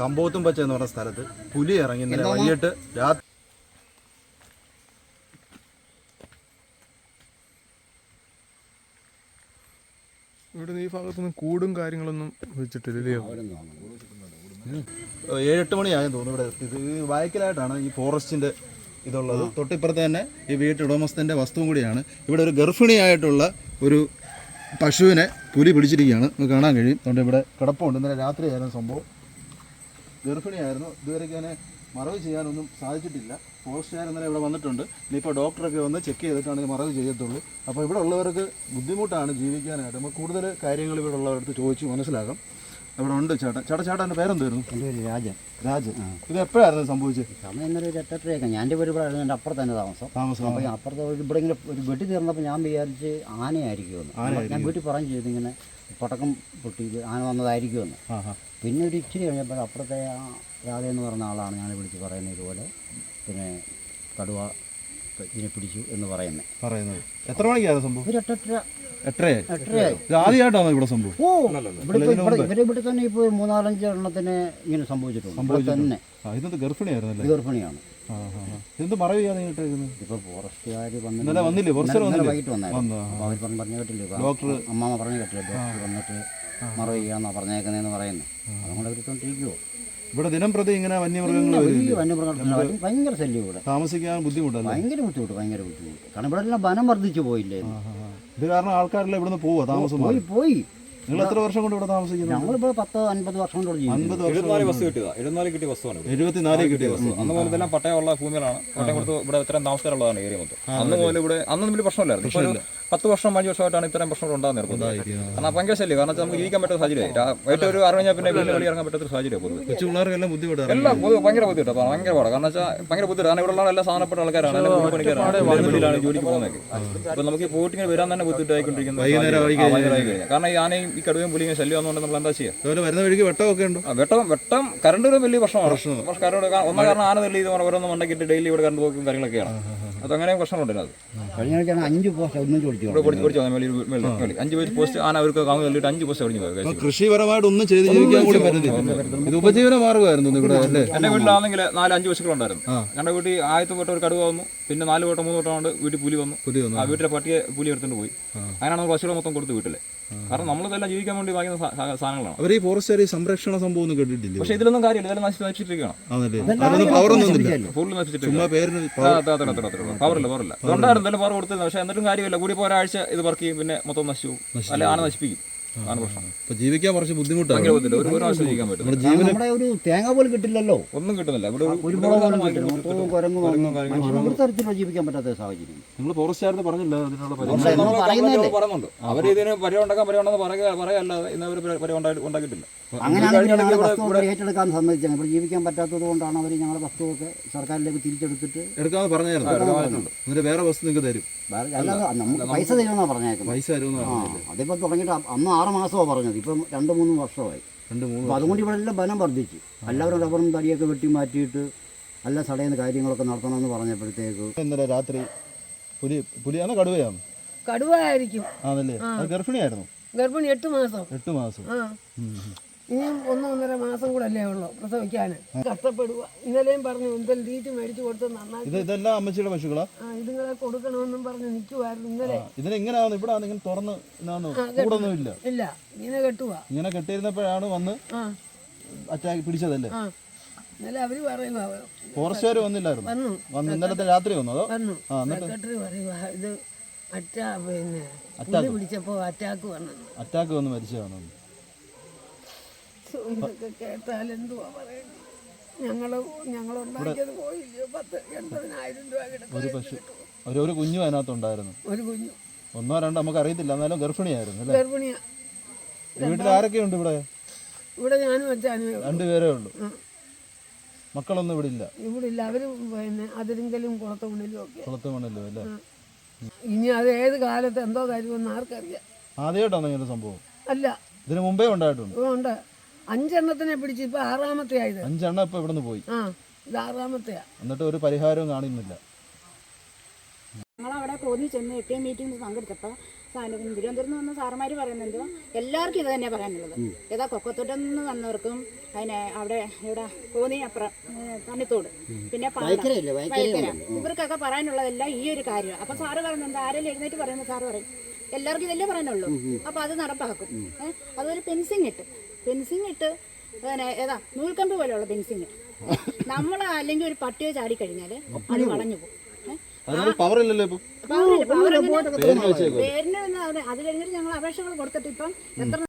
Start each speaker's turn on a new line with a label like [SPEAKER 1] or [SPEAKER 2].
[SPEAKER 1] കമ്പോത്തും പച്ച എന്ന് പറഞ്ഞ സ്ഥലത്ത് പുലി ഇറങ്ങി ഇന്നലെ വൈകിട്ട് രാത്രി
[SPEAKER 2] ഇവിടെ ഈ ഭാഗത്തൊന്നും കൂടും കാര്യങ്ങളൊന്നും വെച്ചിട്ടില്ലയോ
[SPEAKER 1] ഏഴെട്ട് മണിയായെന്ന് തോന്നുന്നു ഇവിടെ ഇത് വായിക്കലായിട്ടാണ് ഈ ഫോറസ്റ്റിന്റെ ഇതുള്ളത്. തൊട്ടിപ്പുറത്ത് തന്നെ ഈ വീട്ടുടമസ്ഥന്റെ വസ്തുവും കൂടിയാണ്. ഇവിടെ ഒരു ഗർഭിണിയായിട്ടുള്ള ഒരു പശുവിനെ പുലി പിടിച്ചിരിക്കുകയാണ്. നമുക്ക് കാണാൻ കഴിയും. അതുകൊണ്ട് ഇവിടെ കിടപ്പുണ്ട്. ഇന്നലെ രാത്രിയായിരുന്നു സംഭവം. ഗർഭിണിയായിരുന്നു. ഇതുവരെയ്ക്ക് അതിനെ മറവ് ചെയ്യാനൊന്നും സാധിച്ചിട്ടില്ല. ഫോറസ്റ്റുകാർ ഇന്നലെ ഇവിടെ വന്നിട്ടുണ്ട്. ഇനിയിപ്പോൾ ഡോക്ടറൊക്കെ വന്ന് ചെക്ക് ചെയ്തിട്ടാണ് മറവ് ചെയ്യത്തുള്ളൂ. അപ്പോൾ ഇവിടെ ഉള്ളവർക്ക് ബുദ്ധിമുട്ടാണ് ജീവിക്കാനായിട്ട്. നമുക്ക് കൂടുതൽ കാര്യങ്ങൾ ഇവിടെ ഉള്ളവരടുത്ത് ചോദിച്ച് മനസ്സിലാക്കാം. അവിടെ ഉണ്ട് ചേട്ടൻ. ചേട്ടാ ചേട്ടന്റെ പേരെന്തായിരുന്നു?
[SPEAKER 3] എന്റെ പേര് രാജൻ.
[SPEAKER 1] രാജൻ. ഇത് എപ്പോഴായിരുന്നു സംഭവിച്ചത്?
[SPEAKER 3] സമയം ഇന്നലെ ഒരു എട്ടെട്ടരയൊക്കെ. ഞാൻ എന്റെ പേര് ഇവിടെ ആയിരുന്നു എന്റെ അപ്പുറത്ത് തന്നെ താമസം.
[SPEAKER 1] താമസം.
[SPEAKER 3] അപ്പോൾ അപ്പുറത്ത് ഇവിടെ ഇങ്ങനെ ഒരു വെട്ടി തീർന്നപ്പോൾ ഞാൻ വിചാരിച്ച് ആനയായിരിക്കുമെന്ന്. ഞാൻ വീട്ടിൽ പറഞ്ഞു ചെയ്തു ഇങ്ങനെ പടക്കം പൊട്ടി ആന വന്നതായിരിക്കുമെന്ന്. പിന്നെ ഒരു ഇച്ചിരി കഴിഞ്ഞപ്പോൾ അപ്പുറത്തെ ആ രാധ എന്ന് പറഞ്ഞ ആളാണ് ഞാൻ വിളിച്ച് പറയുന്നത് ഇതുപോലെ. പിന്നെ കടുവ ഇതിനെ പിടിച്ചു എന്ന് പറയുന്നത്.
[SPEAKER 1] പറയുന്നത്. എത്ര മണിക്കായിരുന്നു സംഭവം?
[SPEAKER 3] ഒരു എട്ടെട്ടര
[SPEAKER 1] എട്ടരയായി.
[SPEAKER 3] എട്ടരയായി.
[SPEAKER 1] ഇത് ആദ്യമായിട്ടാണ് ഇവിടെ സംഭവം?
[SPEAKER 3] ഓ ഇവിടെ ഇപ്പോൾ ഇവിടെ ഇവരെ ഇവിടെ തന്നെ ഇപ്പോൾ മൂന്നാലഞ്ച് എണ്ണത്തിന് ഇങ്ങനെ സംഭവിച്ചിട്ടുണ്ട്. ഇവിടെ തന്നെ.
[SPEAKER 1] ആ ഇന്നത് ഗർഭിണിയായിരുന്നല്ലേ
[SPEAKER 3] ഗർഭിണിയാണ്.
[SPEAKER 1] ആ ആ ആ. ഇതെന്ത് മറവ് ചെയ്യാതെ ഇട്ടേക്കുന്നത്
[SPEAKER 3] ഇപ്പോൾ ഫോറസ്റ്റുകാർ വന്ന്
[SPEAKER 1] ഇന്നലെ വന്നില്ലേ? ഫോറസ്റ്റുകാർ
[SPEAKER 3] ഇന്നലെ
[SPEAKER 1] വന്നില്ലേ?
[SPEAKER 3] വൈകിട്ട് വന്നായിരുന്നു.
[SPEAKER 1] വന്നു?
[SPEAKER 3] അപ്പോൾ അവർ പറഞ്ഞു പറഞ്ഞു കേട്ടില്ലേ? ഇപ്പൊ
[SPEAKER 1] ഡോക്ടർ
[SPEAKER 3] അമ്മാമ പറഞ്ഞു കേട്ടില്ല? ഡോക്ടർ വന്നിട്ട് മറവ് ചെയ്യാന്നാ പറഞ്ഞേക്കുന്നതെന്ന് പറയുന്നത്. അതുകൊണ്ട് അവരിട്ടോണ്ടിരിക്കുവോ
[SPEAKER 1] ഇവിടെ ദിനം പ്രതി ഇങ്ങനെ വന്യമൃഗങ്ങൾ
[SPEAKER 3] വലിയ വന്യമൃഗങ്ങൾ ഭയങ്കര ശല്യം ഇവിടെ.
[SPEAKER 1] താമസിക്കാൻ ബുദ്ധിമുട്ടാണ്
[SPEAKER 3] ഭയങ്കര ബുദ്ധിമുട്ട് ഭയങ്കര ബുദ്ധിമുട്ട്. കാരണം ഇവിടെ എല്ലാം വനം വർദ്ധിച്ചു പോയില്ലേ.
[SPEAKER 1] ഇത് കാരണം ആൾക്കാരെല്ലാം ഇവിടുന്ന് പോവാ താമസം
[SPEAKER 3] പോയി പോയി.
[SPEAKER 1] നിങ്ങൾ എത്ര വർഷം കൊണ്ട് ഇവിടെ താമസിക്കുന്നു
[SPEAKER 3] ഞങ്ങളിപ്പോൾ പത്ത് അൻപത് വർഷം കൊണ്ട് ഇവിടെ ജീവിക്കുന്നു.
[SPEAKER 1] അൻപത് വർഷം
[SPEAKER 4] എഴുപത്തിനാല് ബസ് കിട്ടിയതാ. എഴുപത്തിനാല് കിട്ടിയ ബസ്സാണ്.
[SPEAKER 1] എഴുപത്തിനാല് കിട്ടിയ
[SPEAKER 4] ബസ്. അന്ന് പട്ടയമുള്ള ഭൂമിയാണ് പട്ടയം കൊടുത്ത് ഇവിടെ ഇത്രയും താമസക്കാരുള്ളതാണ് ഏരിയ മൊത്തം. അന്ന് മുതൽ ഇവിടെ അന്ന് വലിയ പ്രശ്നമില്ലായിരുന്നു. ഇപ്പോൾ ഒരു പത്ത് വർഷം അഞ്ച് വർഷമായിട്ടാണ് ഇത്രയും പ്രശ്നങ്ങൾ ഉണ്ടാകുന്നത് കാരണം ഭയങ്കര ശല്യം. കാരണം വെച്ചാൽ നമുക്ക് ജീവിക്കാൻ പറ്റുന്ന സാഹചര്യമായി. രാ- വൈകിട്ട് ഒരു ആറ് കഴിഞ്ഞാൽ പിന്നെ വീട്ടിൽ ഇറങ്ങാൻ പറ്റാത്ത സാഹചര്യം പോകുന്നത്.
[SPEAKER 1] കൊച്ചു പിള്ളേർക്കെല്ലാം ബുദ്ധിമുട്ടാണ്
[SPEAKER 4] എല്ലാം പൊതുവെ ഭയങ്കര ബുദ്ധിമുട്ടാണ് അപ്പോൾ ഭയങ്കര പാടാണ് കാരണം വെച്ചാൽ ഭയങ്കര ബുദ്ധിമുട്ട്. കാരണം ഇവിടെ ഉള്ള എല്ലാ സാധനപ്പെട്ട ആൾക്കാരാണ്. എല്ലാം കൂലിപ്പണിക്കാരാണ് വെളിയിലാണ് ജോലിക്ക് പോകുന്നത് അപ്പോൾ നമുക്ക് ഈ പോയിട്ട് ഇങ്ങനെ വരാൻ തന്നെ ബുദ്ധിമുട്ടായിക്കൊണ്ടിരിക്കുന്നത്
[SPEAKER 1] വൈകുന്നേരം ആയി
[SPEAKER 4] വൈകുന്നേരം ആയി കഴിഞ്ഞാൽ കാരണം ഈ ആനയും ഈ കടുവയും പുലിയും ശല്യം വന്നുകൊണ്ട് നമ്മൾ എന്താ ചെയ്യുക?
[SPEAKER 1] അതുപോലെ വരുന്ന വഴിക്ക് വെട്ടമൊക്കെ ഉണ്ടോ?
[SPEAKER 4] ആ, വെട്ടം വെട്ടം കറണ്ട് ഒരു വലിയ പ്രശ്നമാണ്. പക്ഷെ കറണ്ട് ഒന്നാം കാരണം ആന തെള്ളി ഇത് ഓരോന്നും ഉണ്ടെങ്കിൽ ഡെയിലി ഇവിടെ കറണ്ട് പോക്കും കാര്യങ്ങളൊക്കെയാണ്. അത് അങ്ങനെ പ്രശ്നമുണ്ട് അത്
[SPEAKER 3] കഴിഞ്ഞ അഞ്ച് പോസ്റ്റ്.
[SPEAKER 4] അഞ്ച് ആന അവർക്ക് കാങ്ങ് തള്ളിയിട്ട് അഞ്ച് പോസ്റ്റ് ഒടിഞ്ഞു പോയി
[SPEAKER 1] കൃഷിപരമായിട്ട് ഒന്നും ചെയ്ത് ജീവിക്കാൻ കൂടി പറ്റുന്നില്ല ഇത് ഉപജീവന മാർഗമായിരുന്നു ഇവിടെ അല്ലേ?
[SPEAKER 4] എന്റെ വീട്ടിലാണെങ്കിൽ നാല് അഞ്ച് പശുക്കളുണ്ടായിരുന്നു. ഞങ്ങളുടെ വീട്ടിൽ ആദ്യത്തെ വട്ടം ഒരു കടുവ വന്നു പിന്നെ നാല് വട്ടം മൂന്ന് വട്ടം കൊണ്ട് വീട്ടിൽ പുലി വന്നു.
[SPEAKER 1] പുലി വന്നു.
[SPEAKER 4] ആ വീട്ടിലെ പട്ടിയെ പുലി എടുത്തുകൊണ്ട് പോയി. അങ്ങനെയാണ് പശുക്കളെ മൊത്തം കൊടുത്ത് വീട്ടിലെ. കാരണം നമ്മൾ ഇതെല്ലാം ജീവിക്കാൻ വേണ്ടി വാങ്ങിയ സാ- സാധനങ്ങളാണ്.
[SPEAKER 1] അവർ ഈ ഫോറസ്റ്റ് സംരക്ഷണ സംഭവം ഒന്നും കേട്ടിട്ടില്ല?
[SPEAKER 4] പക്ഷേ ഇതിലൊന്നും കാര്യമില്ല. ഇതെല്ലാം
[SPEAKER 1] പേരിന്
[SPEAKER 4] പവറില്ല പവറില്ല അതുകൊണ്ടായിരുന്നു എന്തായാലും പവർ കൊടുത്തത്. പക്ഷേ എന്നിട്ടും കാര്യമില്ല. കൂടി ഇപ്പോൾ ഒരാഴ്ച ഇത് വർക്ക് ചെയ്യും. പിന്നെ മൊത്തം നശിച്ചു അല്ലെ ആന നശിപ്പിക്കും. ആണ് പ്രശ്നം.
[SPEAKER 1] ഇപ്പൊ ജീവിക്കാൻ കുറച്ച് ബുദ്ധിമുട്ടാണ്.
[SPEAKER 4] ഭയങ്കര ബുദ്ധിമുട്ട്. ഒരു ഒരു പ്രാവശ്യം ജീവിക്കാൻ പറ്റും
[SPEAKER 1] നമ്മുടെ ജീവന്
[SPEAKER 3] നമ്മുടെ ഒരു തേങ്ങ പോലും കിട്ടില്ലല്ലോ.
[SPEAKER 4] ഒന്നും കിട്ടുന്നില്ല. ഇവിടെ ഒരു- ഇവിടെ
[SPEAKER 3] പോലും കിട്ടില്ല
[SPEAKER 4] ബുദ്ധിമുട്ട്.
[SPEAKER 3] മൊത്തവും കുരങ്ങ് വന്നു മനുഷ്യന് ഒരു തരത്തിലുള്ള ജീവിക്കാൻ പറ്റാത്ത സാഹചര്യം
[SPEAKER 1] നിങ്ങൾ ഫോറസ്റ്റുകാരെന്ന് പറഞ്ഞില്ല അതിനുള്ള പരിഹാരം.
[SPEAKER 3] നമ്മളെ
[SPEAKER 4] നമ്മൾ
[SPEAKER 3] നമ്മൾ പറയുന്നതല്ലേ?
[SPEAKER 4] നമ്മൾ പറയുന്നുണ്ട്. അവർ ഇതിന് ഉണ്ടാക്കാൻ ഉണ്ടെന്ന് പറയുക പറയല്ലാതെ ഇന്ന് അവർ ഉണ്ടാക്കി ഉണ്ടാക്കിയിട്ടില്ല.
[SPEAKER 3] അങ്ങനെയാണെങ്കിൽ
[SPEAKER 4] ഇവിടെ-
[SPEAKER 3] ഏറ്റെടുക്കാൻ സമ്മതിച്ചാണ്. ഇവിടെ ജീവിക്കാൻ പറ്റാത്തത് കൊണ്ടാണ് അവർ ഞങ്ങളുടെ വസ്തുവൊക്കെ സർക്കാരിലേക്ക് തിരിച്ചെടുത്തിട്ട്
[SPEAKER 1] എടുക്കാന്ന് പറഞ്ഞായിരുന്നു. എന്നിട്ട് വേറെ വസ്തു നിങ്ങൾക്ക് തരും.
[SPEAKER 3] വേറെ അല്ലാതെ നമുക്ക് പൈസ തരുമെന്നാണ് പറഞ്ഞേക്കുന്നത്.
[SPEAKER 1] പൈസ തരുമെന്ന്
[SPEAKER 3] ആ
[SPEAKER 1] പറഞ്ഞില്ലേ
[SPEAKER 3] അതിപ്പോൾ തുടങ്ങിയിട്ട് അ- അന്ന് ആറ് മാസമാണ് പറഞ്ഞത്. ഇപ്പം രണ്ട് മൂന്ന് വർഷമായി.
[SPEAKER 1] രണ്ട് മൂന്ന്
[SPEAKER 3] അപ്പോൾ അതുകൊണ്ട് ഇവിടെ എല്ലാം ബലം വർദ്ധിച്ചു. എല്ലാവരും റബ്ബറും തടിയൊക്കെ വെട്ടി മാറ്റിയിട്ട് നല്ല സടയുന്ന കാര്യങ്ങളൊക്കെ നടത്തണമെന്ന് പറഞ്ഞപ്പോഴത്തേക്ക്
[SPEAKER 1] ഇന്നലെ രാത്രി പുലി പുലിയാണോ കടുവയാണ്?
[SPEAKER 5] കടുവായിരിക്കും.
[SPEAKER 1] ആണല്ലേ? ഗർഭിണിയായിരുന്നു?
[SPEAKER 5] ഗർഭിണി എട്ട് മാസം.
[SPEAKER 1] എട്ട് മാസം.
[SPEAKER 5] ഇനിയും ഒന്ന് ഒന്നര മാസം കൂടെ അല്ലേ ഉള്ളൂ പ്രസവിക്കാൻ. കഷ്ടപ്പെടുക ഇന്നലെയും പറഞ്ഞു എന്തെങ്കിലും തീറ്റ് മേടിച്ചു കൊടുത്ത് നന്നായിട്ട്
[SPEAKER 1] ഇത് ഇതെല്ലാം അമ്മച്ചിയുടെ പശുക്കളാ?
[SPEAKER 5] ആ, ഇതുങ്ങളെ കൊടുക്കണമെന്നും പറഞ്ഞ് നിൽക്കുമായിരുന്നു ഇന്നലെ.
[SPEAKER 1] ഇതിനെങ്ങനെയാണ് ഇവിടെ ഇങ്ങനെ തുറന്ന് കൂടൊന്നും ഇല്ല.
[SPEAKER 5] ഇല്ല ഇങ്ങനെ കെട്ടുക
[SPEAKER 1] ഇങ്ങനെ കെട്ടിയിരുന്നപ്പോഴാണ് വന്ന്
[SPEAKER 5] ആ.
[SPEAKER 1] അറ്റാക്ക് പിടിച്ചതല്ലേ?
[SPEAKER 5] ആ ഇന്നലെ അവർ പറയുക
[SPEAKER 1] ഫോറസ്റ്റുകാർ വന്നില്ലായിരുന്നു?
[SPEAKER 5] വന്നു.
[SPEAKER 1] വന്ന് ഇന്നലത്തെ രാത്രി വന്നു അതോ?
[SPEAKER 5] വന്നു.
[SPEAKER 1] ആ എന്നിട്ട്?
[SPEAKER 5] സെക്രട്ടറി പറയുക ഇത് അറ്റാ പിന്നെ പുലി പിടിച്ചപ്പോൾ അറ്റാക്ക് വന്നു.
[SPEAKER 1] അറ്റാക്ക് വന്ന് മരിച്ചതാണ്?
[SPEAKER 5] ഇതൊക്കെ കേട്ടാൽ എന്തുവാ പറയുന്നത്? ഞങ്ങൾ ഞങ്ങൾ ഉണ്ടാക്കിയത് പോയില്ല പത്ത് എൺപതിനായിരം രൂപ
[SPEAKER 1] ഒരു പശു ഒരു ഒരു കുഞ്ഞും അതിനകത്തുണ്ടായിരുന്നു.
[SPEAKER 5] ഒരു കുഞ്ഞു.
[SPEAKER 1] ഒന്നോ രണ്ടോ നമുക്ക് അറിയത്തില്ല. എന്നാലും ഗർഭിണിയായിരുന്നു അല്ലേ?
[SPEAKER 5] ഗർഭിണിയ.
[SPEAKER 1] വീട്ടിൽ ആരൊക്കെ ഉണ്ട് ഇവിടെ?
[SPEAKER 5] ഇവിടെ ഞാനും വെച്ചാനും
[SPEAKER 1] രണ്ടുപേരേ ഉള്ളൂ. മക്കളൊന്നും ഇവിടെ ഇല്ല
[SPEAKER 5] ഇവിടെ ഇല്ല അവർ പിന്നെ അതിരിങ്കലും കുളത്തുമണിലും ഒക്കെ.
[SPEAKER 1] കുളത്ത് മണല്ലോ അല്ലേ
[SPEAKER 5] ഇനി അത് ഏത് കാലത്ത് എന്തോ കാര്യമെന്ന് ആർക്കറിയാം.
[SPEAKER 1] ആദ്യമായിട്ടാണ് ഇങ്ങനെ സംഭവം?
[SPEAKER 5] അല്ല.
[SPEAKER 1] ഇതിന് മുമ്പേ ഉണ്ടായിട്ടുണ്ട്?
[SPEAKER 5] ഉണ്ട്. അഞ്ചെണ്ണത്തിനെ പിടിച്ച് ഇപ്പൊ ആറാമത്തെ ആയത്
[SPEAKER 1] അഞ്ചെണ്ണം ഇപ്പൊ ഇവിടെ പോയി.
[SPEAKER 5] ആ ഇത് ആറാമത്തെയാ.
[SPEAKER 1] എന്നിട്ട് ഒരു പരിഹാരവും കാണുന്നില്ല.
[SPEAKER 6] ഞങ്ങളവിടെ പോയി ചെന്ന് എ മീറ്റിംഗ് സംഘടിച്ചപ്പോൾ തിരുവനന്തപുരത്ത് വന്ന സാറന്മാർ പറയുന്നുണ്ടോ എല്ലാവർക്കും ഇത് തന്നെ പറയാനുള്ളത്. ഏതാ കൊക്കത്തോട്ടം നിന്ന് വന്നവർക്കും അതിനെ അവിടെ ഇവിടെ കോന്നി അപ്പുറം തണ്ണിത്തോട്. പിന്നെ? വൈക്കര. ഇവർക്കൊക്കെ പറയാനുള്ളതെല്ലാം ഈ ഒരു കാര്യമാണ് അപ്പൊ സാറ് പറയുന്നുണ്ട് ആരെങ്കിലും എഴുന്നേറ്റ് പറയുന്നത്? സാറ് പറയും എല്ലാവർക്കും ഇതല്ലേ പറയാനുള്ളൂ. അപ്പൊ അത് നടപ്പാക്കും. അതൊരു പെൻസിങ് ഇട്ട്. ഫെൻസിങ് ഇട്ട് പിന്നെ ഏതാ നൂൽക്കമ്പ് പോലെയുള്ള ഫെൻസിങ് നമ്മൾ അല്ലെങ്കിൽ ഒരു പട്ടിയോ ചാടിക്കഴിഞ്ഞാൽ അത് വളഞ്ഞു പോകും
[SPEAKER 1] പവർ ഇല്ലല്ലോ ഇപ്പൊ.
[SPEAKER 6] പേരിന് അത് കഴിഞ്ഞിട്ട് ഞങ്ങൾ അപേക്ഷകൾ കൊടുത്തിട്ട് ഇപ്പം എത്ര